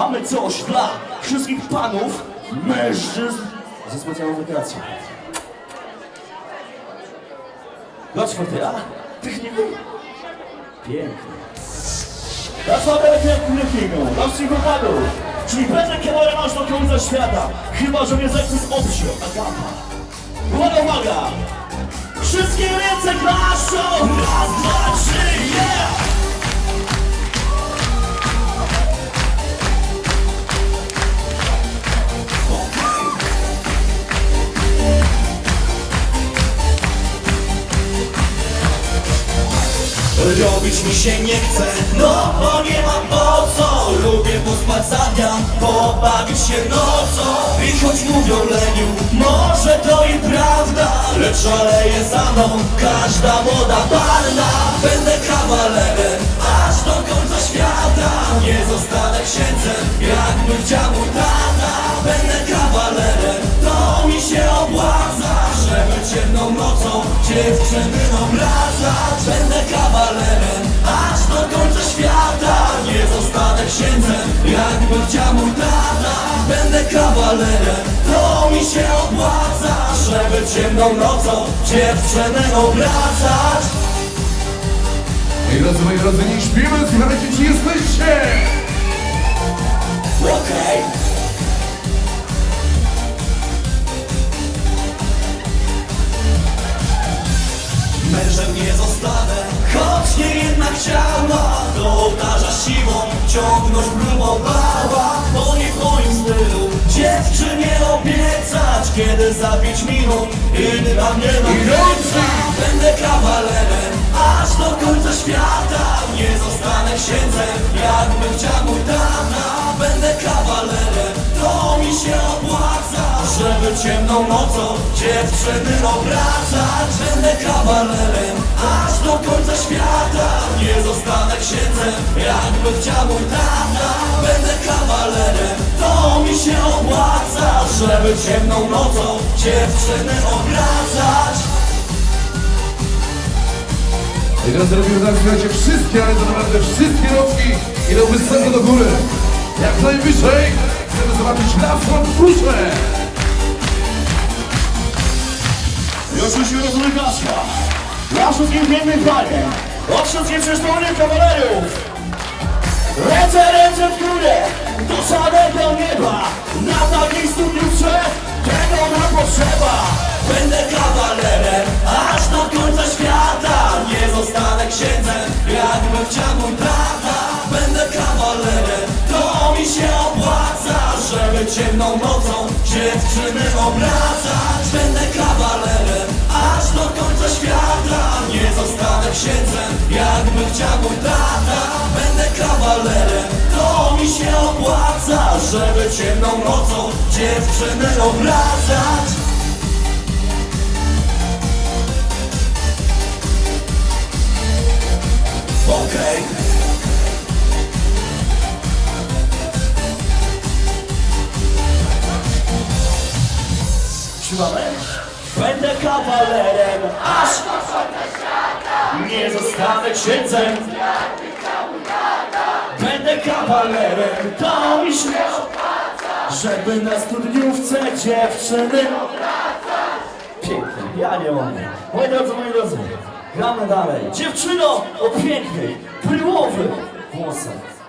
mamy coś dla wszystkich panów, mężczyzn ze specjalną wykreacją. Dla czwartera, techniku. Pięknie. Dla słabego techniku, dla chłopaków. Czyli będę kierowany aż do końca świata, chyba że mnie zechce z obsią, agata. Uwaga, uwaga! Wszystkie ręce klaszczą! Raz, dwa, trzy, yeah! Robić mi się nie chce, no bo nie mam po co. Lubię pospać za dnia, pobawić się nocą. I choć mówią leniu, może to i prawda Lecz szaleje za mną każda młoda panna. Będę kawalerem aż do końca świata. Nie zostanę księdzem, jakby chciał mój tata Będę kawalerem, to mi się opłaca. Żeby ciemną nocą dziewczyny jakby chciał mój tata Będę kawalerem, to mi się opłaca Żeby ciemną nocą dziewczynę obracać. Moi drodzy, moi drodzy, nie śpimy, słuchajcie, czy jesteście? Okej. Mężem nie zostanę, choć nie jedna chciała Do ołtarza siłą ciągnąć próbowała Bo nie w moim stylu dziewczynie obiecać Kiedy za pięć minut inna mnie nakręca Będę kawalerem aż do końca świata. Nie zostanę księdzem, jakby chciał mój tata. Będę kawalerem, to mi się opłaca Żeby ciemną nocą dziewczyny obracać. Będę kawalerem aż do końca świata. Nie zostanę księdzem, jakby chciał mój tata. Będę kawalerem, to mi się opłaca. Żeby ciemną nocą dziewczyny obracać. Moi drodzy, robimy tak, słuchajcie, wszystkie, ale to naprawdę wszystkie rączki idą wysoko do góry. Jak najwyżej chcemy zobaczyć laską duszę. Już musimy rozumie Kasia. Dla wszystkich pięknych panie, od wszystkich przystojnych kawalerów. Ręce, ręce w górę, do samego nieba. Na takiej studniówce tego nam potrzeba. Będę kawalerem aż do końca świata Nie zostanę księdzem, jakby chciał mój tata Będę kawalerem, to mi się opłaca Żeby ciemną nocą dziewczyny obracać Będę kawalerem zostanę księdzem, jakby chciał mój tata. Będę kawalerem, to mi się opłaca Żeby ciemną nocą dziewczyny obracać. Okej. Śpiewamy? Będę kawalerem, aż nie zostanę księdzem. Będę kawalerem, to mi się żeby na studniówce dziewczyny Pięknie, ja nie mogę. Moi drodzy, moi drodzy, gramy dalej. Dziewczyno o pięknej, bryłowych włosach.